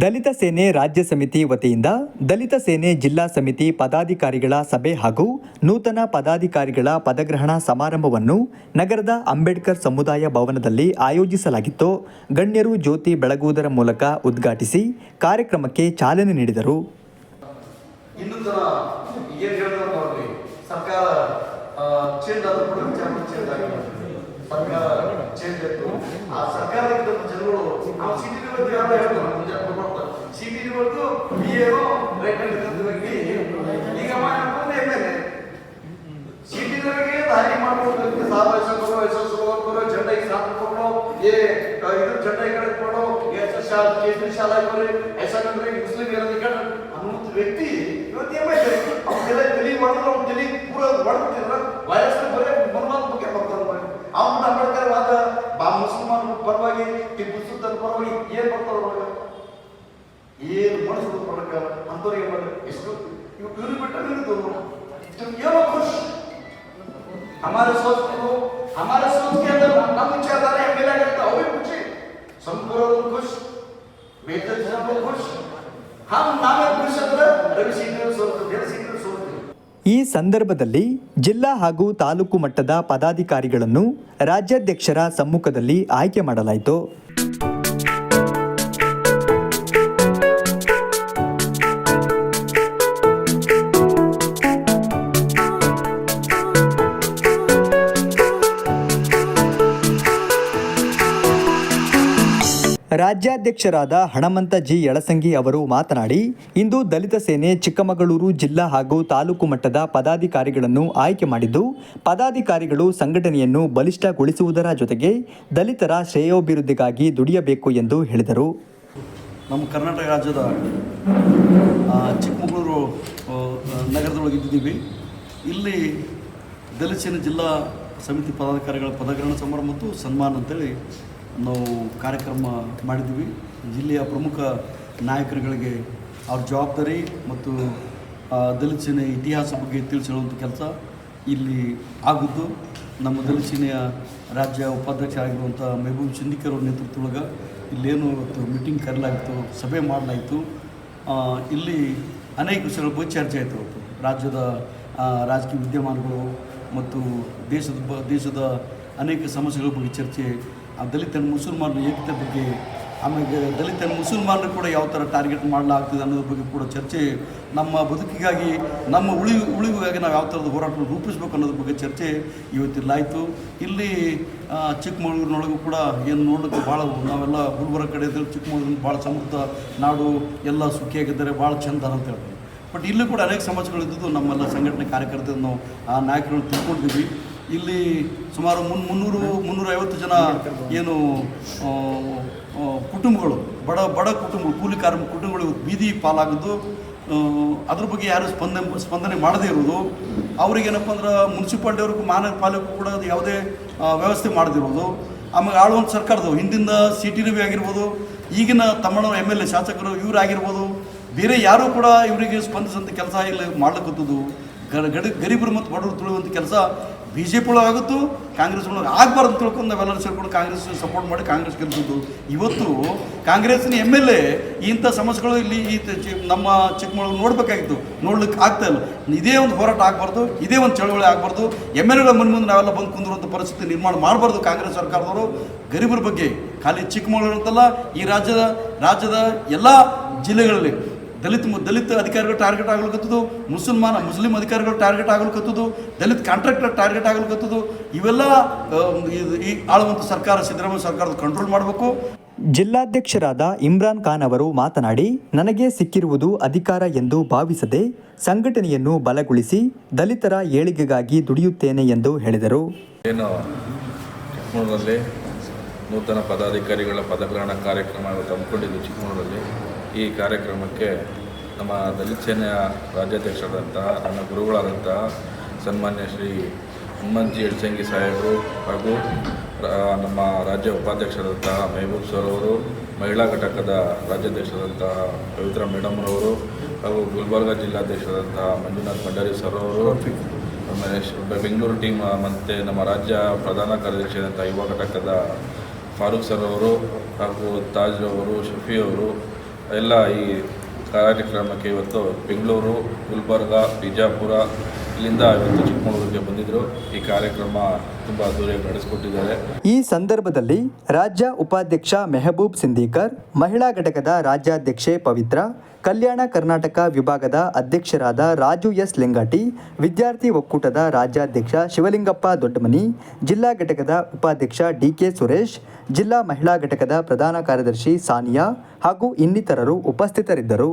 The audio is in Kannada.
ದಲಿತ ಸೇನೆ ರಾಜ್ಯ ಸಮಿತಿ ವತಿಯಿಂದ ದಲಿತ ಸೇನೆ ಜಿಲ್ಲಾ ಸಮಿತಿ ಪದಾಧಿಕಾರಿಗಳ ಸಭೆ ಹಾಗೂ ನೂತನ ಪದಾಧಿಕಾರಿಗಳ ಪದಗ್ರಹಣ ಸಮಾರಂಭವನ್ನು ನಗರದ ಅಂಬೇಡ್ಕರ್ ಸಮುದಾಯ ಭವನದಲ್ಲಿ ಆಯೋಜಿಸಲಾಗಿತ್ತು. ಗಣ್ಯರು ಜ್ಯೋತಿ ಬೆಳಗುವುದರ ಮೂಲಕ ಉದ್ಘಾಟಿಸಿ ಕಾರ್ಯಕ್ರಮಕ್ಕೆ ಚಾಲನೆ ನೀಡಿದರು. ಸರ್ಕಾರ ಚೇಂಜ್ ಆದ ಕೂಡ ವಿಚಾರ ಚೇಂಜ್ ಆಗಿದೆ ಸರ್ಕಾರ ಚೇಂಜ್ ಆಯ್ತು ಆ ಸರ್ಕಾರದಿಂದ ಜನಗಳು ನಾವು ಸಿಟಿ ಬಗ್ಗೆ ಯಾರು ಹೇಳಿದ್ರು ಮುಂಜಾನೆ ಸಿಟಿ ಬಂದು ಬಿ ಎರೋ ರೈಟ್ ವ್ಯಕ್ತಿ ಈಗ ಬಂದು ಎಂ ಎಲ್ ಎ. ಸಿಟಿದವರಿಗೆ ದಾರಿ ಮಾಡ್ಕೊಂಡು ಸಾಲ ಹೆಸರು ಹೆಸರು ಕೊಡೋ ಜೆಂಡ ಈ ಸಾಕು ಕೊಡೋ ಏ ಇದು ಜೆಂಡ ಈ ಕಡೆ ಕೊಡೋ ಎಸ್ ಶಾಲಾ ಕೇಂದ್ರ ಶಾಲಾ ಕೊಡಿ ಹೆಸರು ಮುಸ್ಲಿಂ ಇರೋದಕ್ಕೆ ಅನ್ನುವಂಥ ವ್ಯಕ್ತಿ ಇವತ್ತು ಎಂ ಎಲ್ ಎ. ಅವ್ನೆಲ್ಲ ತಲೆ ಮಾಡಿದ್ರೆ ಅವ್ನ ತಲೆ ಪೂರ ಹೊಡೆದಿದ್ರ ವಯಸ್ಸ ಬರೀ ಮನ್ಮಾನ್ ಬಗ್ಗೆ ಬರ್ತಾರೆ ಅವ್ನ ಅಂಬೇಡ್ಕರ್ ವಾದ ಬಾ ಮುಸಲ್ಮಾನ್ ಪರವಾಗಿ ಟಿಪ್ಪು ಸುಲ್ತಾನ್ ಪರವಾಗಿ ಏನ್ ಬರ್ತಾರ ಒಳಗ ಏನು ಮನಸ್ಸು ಕೊಡಕ ಅಂತವ್ರಿಗೆ ಮಾಡಿ ಎಷ್ಟು ಇವ್ ಇವ್ರು ಬಿಟ್ಟು ನಿಂತು ಏನೋ ಖುಷ್ हमारे सोच को हमारे सोच के अंदर हम विचारधारा मिला करता हो भी खुशी संपूर्ण खुश बेहतर जन को खुश हम नामे खुश अंदर रवि सिंह सोचते देव सिंह सोचते ಈ ಸಂದರ್ಭದಲ್ಲಿ ಜಿಲ್ಲಾ ಹಾಗೂ ತಾಲೂಕು ಮಟ್ಟದ ಪದಾಧಿಕಾರಿಗಳನ್ನು ರಾಜ್ಯಾಧ್ಯಕ್ಷರ ಸಮ್ಮುಖದಲ್ಲಿ ಆಯ್ಕೆ ಮಾಡಲಾಯಿತು ರಾಜ್ಯಾಧ್ಯಕ್ಷರಾದ ಹಣಮಂತ ಜಿ ಯಳಸಂಗಿ ಅವರು ಮಾತನಾಡಿ, ಇಂದು ದಲಿತ ಸೇನೆ ಚಿಕ್ಕಮಗಳೂರು ಜಿಲ್ಲಾ ಹಾಗೂ ತಾಲೂಕು ಮಟ್ಟದ ಪದಾಧಿಕಾರಿಗಳನ್ನು ಆಯ್ಕೆ ಮಾಡಿದ್ದು, ಪದಾಧಿಕಾರಿಗಳು ಸಂಘಟನೆಯನ್ನು ಬಲಿಷ್ಠಗೊಳಿಸುವುದರ ಜೊತೆಗೆ ದಲಿತರ ಶ್ರೇಯೋಭಿವೃದ್ಧಿಗಾಗಿ ದುಡಿಯಬೇಕು ಎಂದು ಹೇಳಿದರು. ನಮ್ಮ ಕರ್ನಾಟಕ ರಾಜ್ಯದ ಚಿಕ್ಕಮಗಳೂರು ನಗರದೊಳಗೆ ಇದ್ದಿದ್ದೀವಿ. ಇಲ್ಲಿ ದಲಿತ ಸೇನೆ ಜಿಲ್ಲಾ ಸಮಿತಿ ಪದಾಧಿಕಾರಿಗಳ ಪದಗ್ರಹಣ ಸಮಾರಂಭ ಮತ್ತು ಸನ್ಮಾನ ಅಂತೇಳಿ ನಾವು ಕಾರ್ಯಕ್ರಮ ಮಾಡಿದ್ದೀವಿ ಜಿಲ್ಲೆಯ ಪ್ರಮುಖ ನಾಯಕರುಗಳಿಗೆ ಅವ್ರ ಜವಾಬ್ದಾರಿ ಮತ್ತು ಸೇನೆ ಇತಿಹಾಸ ಬಗ್ಗೆ ತಿಳಿಸಿರುವಂಥ ಕೆಲಸ ಇಲ್ಲಿ ಆಗಿದ್ದು, ನಮ್ಮ ದಲಿತ ಸೇನೆಯ ರಾಜ್ಯ ಉಪಾಧ್ಯಕ್ಷರಾಗಿರುವಂಥ ಮೆಹಬೂಬ್ ಅವ್ರ ನೇತೃತ್ವದೊಳಗೆ ಇಲ್ಲೇನು ಇವತ್ತು ಮೀಟಿಂಗ್ ಕರೆಲಾಗಿತ್ತು ಸಭೆ ಮಾಡಲಾಯಿತು. ಇಲ್ಲಿ ಅನೇಕ ವಿಷಯಗಳ ಬಗ್ಗೆ ಚರ್ಚೆ ಆಯಿತು ಇವತ್ತು ರಾಜ್ಯದ ರಾಜಕೀಯ ವಿದ್ಯಮಾನಗಳು ಮತ್ತು ದೇಶದ ಬ ದೇಶದ ಅನೇಕ ಸಮಸ್ಯೆಗಳ ಬಗ್ಗೆ ಚರ್ಚೆ ಆ ದಲಿತ ಮುಸಲ್ಮಾನ ಏಕತೆ ಬಗ್ಗೆ, ಆಮೇಲೆ ದಲಿತ ಮುಸಲ್ಮಾನರು ಕೂಡ ಯಾವ ಥರ ಟಾರ್ಗೆಟ್ ಮಾಡಲಾಗ್ತದೆ ಅನ್ನೋದ್ರ ಬಗ್ಗೆ ಕೂಡ ಚರ್ಚೆ, ನಮ್ಮ ಬದುಕಿಗಾಗಿ, ನಮ್ಮ ಉಳಿ, ಉಳಿವಿಗಾಗಿ ನಾವು ಯಾವ ಥರದ ಹೋರಾಟ ರೂಪಿಸಬೇಕು ಅನ್ನೋದ್ರ ಬಗ್ಗೆ ಚರ್ಚೆ ಇವತ್ತಿಲ್ಲಾಯಿತು ಇಲ್ಲಿ ಚಿಕ್ಕಮಗಳೂರಿನೊಳಗೂ ಕೂಡ ಏನು ನೋಡೋಕ್ಕೆ ಭಾಳ ನಾವೆಲ್ಲ ಗುಲ್ಬರ್ಗ ಕಡೆ ಚಿಕ್ಕಮಗಳೂರಿನ ಭಾಳ ಸಮೃದ್ಧ ನಾಡು, ಎಲ್ಲ ಸುಖಿಯಾಗಿದ್ದಾರೆ, ಭಾಳ ಚಂದ ಅಂತ ಹೇಳ್ತೀವಿ ಬಟ್ ಇಲ್ಲೂ ಕೂಡ ಅನೇಕ ಸಮಾಜಗಳಿದ್ದು ಇದ್ದದ್ದು ನಮ್ಮೆಲ್ಲ ಸಂಘಟನೆ ಕಾರ್ಯಕರ್ತರನ್ನು, ಆ ನಾಯಕರನ್ನು ತಿಳ್ಕೊಂಡಿದ್ವಿ. ಇಲ್ಲಿ ಸುಮಾರು ಮುನ್ ಮುನ್ನೂರು ಮುನ್ನೂರೈವತ್ತು ಜನ ಏನು ಕುಟುಂಬಗಳು ಬಡ ಬಡ ಕುಟುಂಬಗಳು ಕೂಲಿ ಕಾರ್ಮಿಕ ಕುಟುಂಬಗಳು ಬೀದಿ ಪಾಲಾಗಿದ್ದು ಆ, ಅದ್ರ ಬಗ್ಗೆ ಯಾರು ಸ್ಪಂದನೆ ಸ್ಪಂದನೆ ಮಾಡದೇ ಇರೋದು ಅವ್ರಿಗೇನಪ್ಪ ಅಂದ್ರೆ ಮುನ್ಸಿಪಾಲ್ಟಿಯವ್ರಿಗೂ ಮಾನವ ಪಾಲಿಕೆ ಕೂಡ ಯಾವುದೇ ವ್ಯವಸ್ಥೆ ಮಾಡದಿರೋದು ಆಮೇಲೆ ಆಳುವಂಥ ಸರ್ಕಾರದವು ಹಿಂದಿಂದ ಸಿ ಟಿ ರವಿ ಆಗಿರ್ಬೋದು ಈಗಿನ ತಮ್ಮಣ್ಣ ಎಂ ಎಲ್ ಎ ಶಾಸಕರು ಇವರಾಗಿರ್ಬೋದು ಬೇರೆ ಯಾರೂ ಕೂಡ ಇವರಿಗೆ ಸ್ಪಂದಿಸುವಂಥ ಕೆಲಸ ಇಲ್ಲಿ ಮಾಡ್ಲಿಕ್ಕತ್ತದು ಗಡಿ ಗರೀಬರು ಮತ್ತು ಬಡವರು ತುಳಿಯುವಂಥ ಕೆಲಸ ಬಿ ಜೆ ಪಿ ಆಗುತ್ತು ಕಾಂಗ್ರೆಸ್ ಒಳಗೆ ಆಗಬಾರ್ದು ತಿಳ್ಕೊಂಡು ನಾವೆಲ್ಲರೂ ಸೇರ್ಕೊಂಡು ಕಾಂಗ್ರೆಸ್ ಸಪೋರ್ಟ್ ಮಾಡಿ ಕಾಂಗ್ರೆಸ್ ಗೆಲ್ಸಿದ್ದು ಇವತ್ತು ಕಾಂಗ್ರೆಸ್ನ ಎಂ ಎಲ್ ಎ ಇಂಥ ಸಮಸ್ಯೆಗಳು ಇಲ್ಲಿ ಈ ನಮ್ಮ ಚಿಕ್ಕಮಗಳೂರು ನೋಡಬೇಕಾಗಿತ್ತು. ನೋಡ್ಲಿಕ್ಕೆ ಆಗ್ತಾ ಇಲ್ಲ. ಇದೇ ಒಂದು ಹೋರಾಟ ಆಗಬಾರ್ದು, ಇದೇ ಒಂದು ಚಳವಳಿ ಆಗಬಾರ್ದು. ಎಂ ಎಲ್ ಎಗಳ ಮುಂದೆ ಮುಂದೆ ನಾವೆಲ್ಲ ಬಂದು ಕುಂದಿರುವಂಥ ಪರಿಸ್ಥಿತಿ ನಿರ್ಮಾಣ ಮಾಡಬಾರ್ದು ಕಾಂಗ್ರೆಸ್ ಸರ್ಕಾರದವರು. ಗರೀಬರ ಬಗ್ಗೆ ಖಾಲಿ ಚಿಕ್ಕಮಗಳೂರು ಅಂತಲ್ಲ, ಈ ರಾಜ್ಯದ ರಾಜ್ಯದ ಎಲ್ಲ ಜಿಲ್ಲೆಗಳಲ್ಲಿ ದಲಿತ ದಲಿತ ಅಧಿಕಾರಿಗಳು ಟಾರ್ಗೆಟ್ ಆಗ್ಲಿಕ್ಕತ್ತದು ಮುಸಲ್ಮಾನ ಮುಸ್ಲಿಂ ಅಧಿಕಾರಿಗಳು ಟಾರ್ಗೆಟ್ ಆಗ್ಲಿಕ್ಕತ್ತದು ದಲಿತ ಕಾಂಟ್ರಾಕ್ಟರ್ ಟಾರ್ಗೆಟ್ ಆಗ್ಲಿಕ್ಕತ್ತದು ಇವೆಲ್ಲ ಈ ಆಳುವಂಥ ಸರ್ಕಾರ ಸಿದ್ದರಾಮಯ್ಯ ಸರ್ಕಾರದ ಕಂಟ್ರೋಲ್ ಮಾಡಬೇಕು. ಜಿಲ್ಲಾಧ್ಯಕ್ಷರಾದ ಇಮ್ರಾನ್ ಖಾನ್ ಅವರು ಮಾತನಾಡಿ ನನಗೆ ಸಿಕ್ಕಿರುವುದು ಅಧಿಕಾರ ಎಂದು ಭಾವಿಸದೆ ಸಂಘಟನೆಯನ್ನು ಬಲಗೊಳಿಸಿ ದಲಿತರ ಏಳಿಗೆಗಾಗಿ ದುಡಿಯುತ್ತೇನೆ ಎಂದು ಹೇಳಿದರು. ಏನು ಚಿಕ್ಕಮಗಳೂರಲ್ಲಿ ನೂತನ ಪದಾಧಿಕಾರಿಗಳ ಪದಗ್ರಹಣ ಕಾರ್ಯಕ್ರಮ ಹಮ್ಮಿಕೊಂಡಿದ್ದು ಚಿಕ್ಕಮಗಳೂರಲ್ಲಿ ಈ ಕಾರ್ಯಕ್ರಮಕ್ಕೆ ನಮ್ಮ ದಲಿತ ಸೇನೆಯ ರಾಜ್ಯಾಧ್ಯಕ್ಷರಾದಂತಹ ನನ್ನ ಗುರುಗಳಾದಂತಹ ಸನ್ಮಾನ್ಯ ಶ್ರೀ ಹನುಮಂತ್ ಎಡ್ಸಂಗಿ ಸಾಹೇಬರು ಹಾಗೂ ನಮ್ಮ ರಾಜ್ಯ ಉಪಾಧ್ಯಕ್ಷರಾದಂತಹ ಮೆಹಬೂಬ್ ಸರ್ ಅವರು, ಮಹಿಳಾ ಘಟಕದ ರಾಜ್ಯಾಧ್ಯಕ್ಷರಾದಂತಹ ಪವಿತ್ರ ಮೇಡಮ್ರವರು ಹಾಗೂ ಗುಲ್ಬರ್ಗ ಜಿಲ್ಲಾಧ್ಯಕ್ಷರಾದಂತಹ ಮಂಜುನಾಥ್ ಭಂಡಾರಿ ಸರ್ ಅವರು ಬೆಂಗಳೂರು ಟೀಮ್ ಮತ್ತು ನಮ್ಮ ರಾಜ್ಯ ಪ್ರಧಾನ ಕಾರ್ಯದರ್ಶಿಯಾದಂಥ ಯುವ ಘಟಕದ ಫಾರೂಕ್ ಸರ್ ಅವರು ಹಾಗೂ ತಾಜ್ ಅವರು, ಶಫಿ ಅವರು ಎಲ್ಲ ಈ ಕಾರ್ಯಕ್ರಮಕ್ಕೆ ಇವತ್ತು ಬೆಂಗಳೂರು ಗುಲ್ಬರ್ಗ ಬಿಜಾಪುರ ಇಲ್ಲಿಂದ ಇವತ್ತು ಚಿಕ್ಕಮಗಳೂರಿಗೆ ಬಂದಿದ್ದರು ಈ ಕಾರ್ಯಕ್ರಮ ತುಂಬಾ ಅದ್ದೂರಿಯಾಗಿ ನಡೆಸಿಕೊಟ್ಟಿದ್ದಾರೆ. ಈ ಸಂದರ್ಭದಲ್ಲಿ ರಾಜ್ಯ ಉಪಾಧ್ಯಕ್ಷ ಮೆಹಬೂಬ್ ಸಿಂದೀಕರ್ ಮಹಿಳಾ ಘಟಕದ ರಾಜ್ಯಾಧ್ಯಕ್ಷೆ ಪವಿತ್ರ, ಕಲ್ಯಾಣ ಕರ್ನಾಟಕ ವಿಭಾಗದ ಅಧ್ಯಕ್ಷರಾದ ರಾಜು ಎಸ್ ಲಿಂಗಾಟಿ, ವಿದ್ಯಾರ್ಥಿ ಒಕ್ಕೂಟದ ರಾಜ್ಯಾಧ್ಯಕ್ಷ ಶಿವಲಿಂಗಪ್ಪ ದೊಡ್ಡಮನಿ, ಜಿಲ್ಲಾ ಘಟಕದ ಉಪಾಧ್ಯಕ್ಷ ಡಿಕೆ ಸುರೇಶ್, ಜಿಲ್ಲಾ ಮಹಿಳಾ ಘಟಕದ ಪ್ರಧಾನ ಕಾರ್ಯದರ್ಶಿ ಸಾನಿಯಾ ಹಾಗೂ ಇನ್ನಿತರರು ಉಪಸ್ಥಿತರಿದ್ದರು.